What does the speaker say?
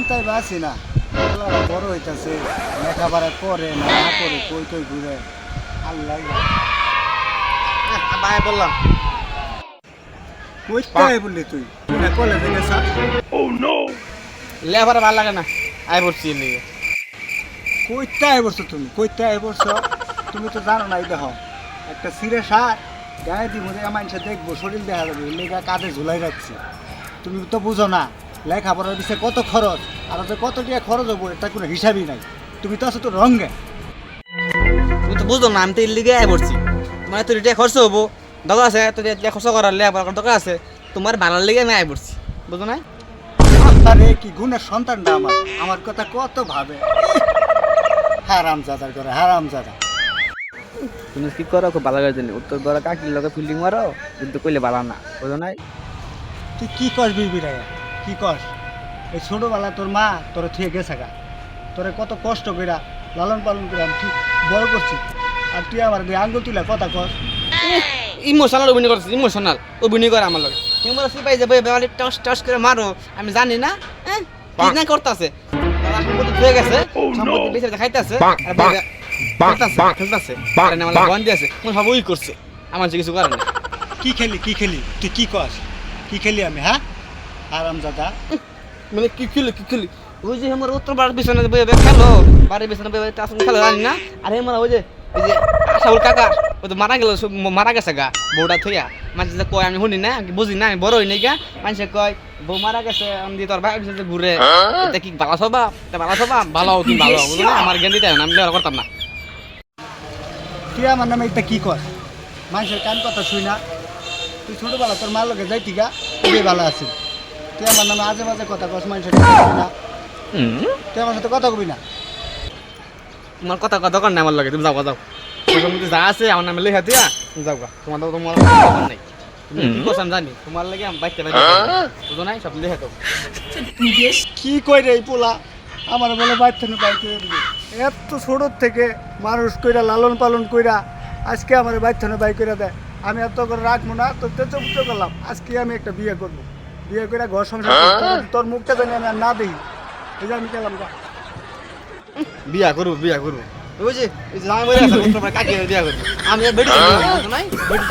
চিন্তায় বাসি না। বড় হইতাছে লেখাপড়া করে না না করে কই কই ঘুরে। আল্লাহ ভাই বললাম। বললি তুই? ভালো লাগে না। আই পড়ছি এর লিগে। কইতে বলছো তুমি? কইতে বলছো তুমি তো জানো না এই দেখো। একটা সিরে সার গায়ে দিব যে মানুষে দেখব শরীর দেখা যাবে লেগা কাঁধে ঝুলাই রাখছে। তুমি তো বুঝো না। লেখাপড়ার বিষয়ে কত খরচ আর ওতে কত টাকা খরচ হব এটা কোনো হিসাবই নাই। তুমি তো আছো তো রঙ্গে তুমি তো বুঝলো না আমি তো এর লিগে আই পড়ছি। মানে তোর এটা খরচ হব। দরকার আছে তোর এটা খরচ করার করার দরকার আছে তোমার ভালো লিগে আমি আয় পড়ছি। বুঝো না আরে কি গুণের সন্তানটা আমার। আমার কথা কত ভাবে? হারাম জাদার করে হারাম জাদা। তুমি কি করো খুব ভালো করে জানি। উত্তর বড় কাকির লগে ফিল্ডিং মারো কিন্তু কইলে ভালো না। বুঝো নাই? তুই কি কস বিবিরায়া কি কস? এই ছোটবেলা তোর মা তোর থুয়ে গেছে গা। তোরে কত কষ্ট কইরা লালন পালন করে আমি তুই বড় করছি। আর তুই আমার দিয়ে আঙ্গুল তুলে কথা কস। ইমোশনাল অভিনয় করছে ইমোশনাল অভিনয় করে আমার লগে। তুমি বলো সিপাই যাবে টস টস করে মারো আমি জানি না হ্যাঁ? না করতেছে। সম্পত্তি ধুয়ে গেছে সম্পত্তি বেঁচে খাইতেছে খেলতেছে খেলতেছে। আর না আমার বন্ধ আছে মনে ওই করছে আমার যে কিছু করে না কি খেলি কি খেলি? তুই কি কস? কি খেলি আমি হ্যাঁ? আরাম জাদা মানে কি খেলি কি খেলি? ওই যে আমার উত্তর বাড়ির পিছনে বয়ে বয়ে খেলো বাড়ির পিছনে বয়ে বয়ে খেলো জানি না? আর আমার ওই যে ওই যে আশাউল কাকা ও তো মারা গেল মারা গেছে গা বউটা থইয়া। মানুষ যে কয় আমি শুনি না আমি বুঝি না আমি বড় হই নাই গা। মানুষে কয় বউ মারা গেছে আমি দিয়ে তোর ভাই পিছনে ঘুরে এটা কি ভালো সবা এটা ভালো সবা ভালো তুমি ভালো? বুঝলি না? আমার জ্ঞান দিতে আমি লেবার করতাম না। তুই আমার নামে এটা কি কস? মানুষের কান কথা শুই না। তুই ছোটবেলা তোর মার লোকে যাইতি গা তুই ভালো আছিস তুই আমার নামে আজে বাজে কথা কস মানুষের না। তুই আমার সাথে কথা কবি না। তোমার কথা কথা দরকার নাই আমার লগে তুমি যাও যাও। তোমার মধ্যে যা আছে আমার নামে লেখা দিয়া তুমি যাও তোমার তো তোমার দরকার নাই। জানি তোমার লাগে আমি বাইতে বাইতে বুঝো নাই? সব লেখা তো কি কই রে পোলা? আমার বলে বাচ্চা না বাইতে দিবে। এত ছোটোর থেকে মানুষ কইরা লালন পালন কইরা আজকে আমার বাচ্চা না বাই কইরা দেয়। আমি এত করে রাখব না তো তেতো পুজো করলাম। আজকে আমি একটা বিয়ে করব। বিয়ে করে ঘর সংসার করতে হবে। তোর মুখটা জানি আমি আর না দিই এই যে আমি গেলাম গা বিয়া করব বিয়া করব। ওই যে ওই যে জামাই বলে আছে কাকে বিয়া করব? আমি আর বেটি নাই? বেটি